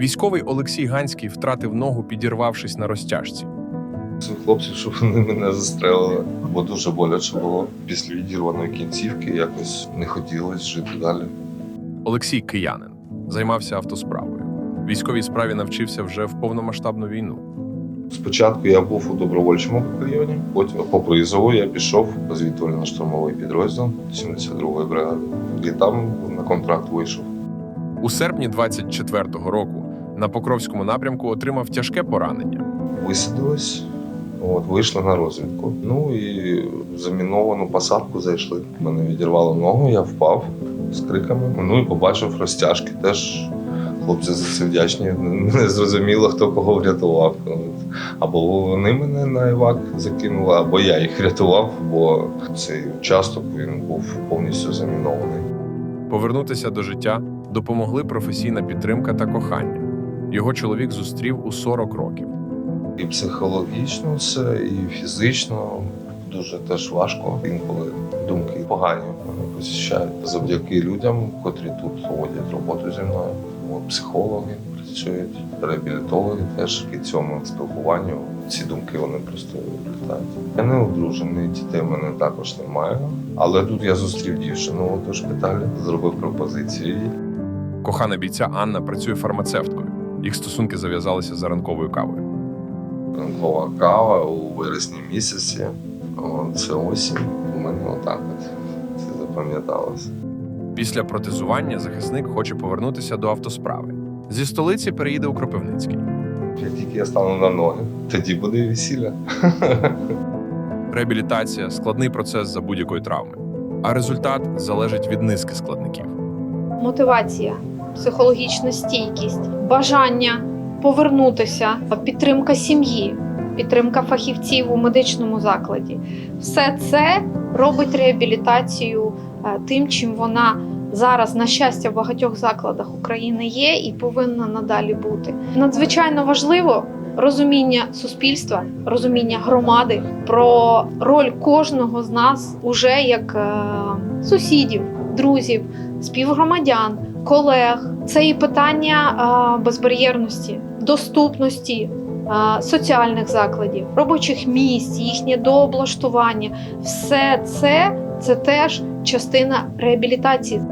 Військовий Олексій Ганський втратив ногу, підірвавшись на розтяжці. Хлопців, щоб вони мене застрелили, бо дуже боляче було. Після відірваної кінцівки якось не хотілося жити далі. Олексій киянин займався автосправою. Військовій справі навчився вже в повномасштабну війну. Спочатку я був у добровольчому батальйоні, потім по призову я пішов у звідувально-штурмовий підрозділ 72-ї бригади, і там на контракт вийшов. У серпні 24-го року на Покровському напрямку отримав тяжке поранення. Висадились, от, вийшли на розвідку. Ну і в заміновану посадку зайшли. Мене відірвало ногу, я впав з криками. Ну і побачив розтяжки. Теж хлопці за це вдячні. Не зрозуміло, хто кого врятував. Або вони мене на івак закинули, або я їх рятував, бо цей участок він був повністю замінований. Повернутися до життя допомогли професійна підтримка та кохання. Його чоловік зустрів у 40 років. І психологічно це, і фізично дуже теж важко. Інколи думки погані мене посіщають завдяки людям, котрі тут проводять роботу зі мною. Психологи працюють, реабілітологи теж і цьому спілкуванню. Ці думки вони просто літають. Я не одружений, дітей в мене також немає. Але тут я зустрів дівчину у шпиталі, зробив пропозицію їй. Кохана бійця Анна працює фармацевткою. Їх стосунки зав'язалися за ранковою кавою. Ранкова кава у вересні місяці. Це осінь. У мене отак от. Це запам'яталося. Після протезування захисник хоче повернутися до автосправи. Зі столиці переїде у Кропивницький. Як тільки я стану на ноги, тоді буде весілля. Реабілітація складний процес за будь-якої травми, а результат залежить від низки складників. мотивація, психологічна стійкість, бажання повернутися, підтримка сім'ї, підтримка фахівців у медичному закладі. Все це робить реабілітацію е, тим, чим вона зараз, на щастя, в багатьох закладах України є і повинна надалі бути. Надзвичайно важливо. Розуміння суспільства, розуміння громади про роль кожного з нас уже як е, сусідів, друзів, співгромадян, колег. Це і питання безбар'єрності, доступності соціальних закладів, робочих місць, їхнє дооблаштування. Все це, це теж частина реабілітації.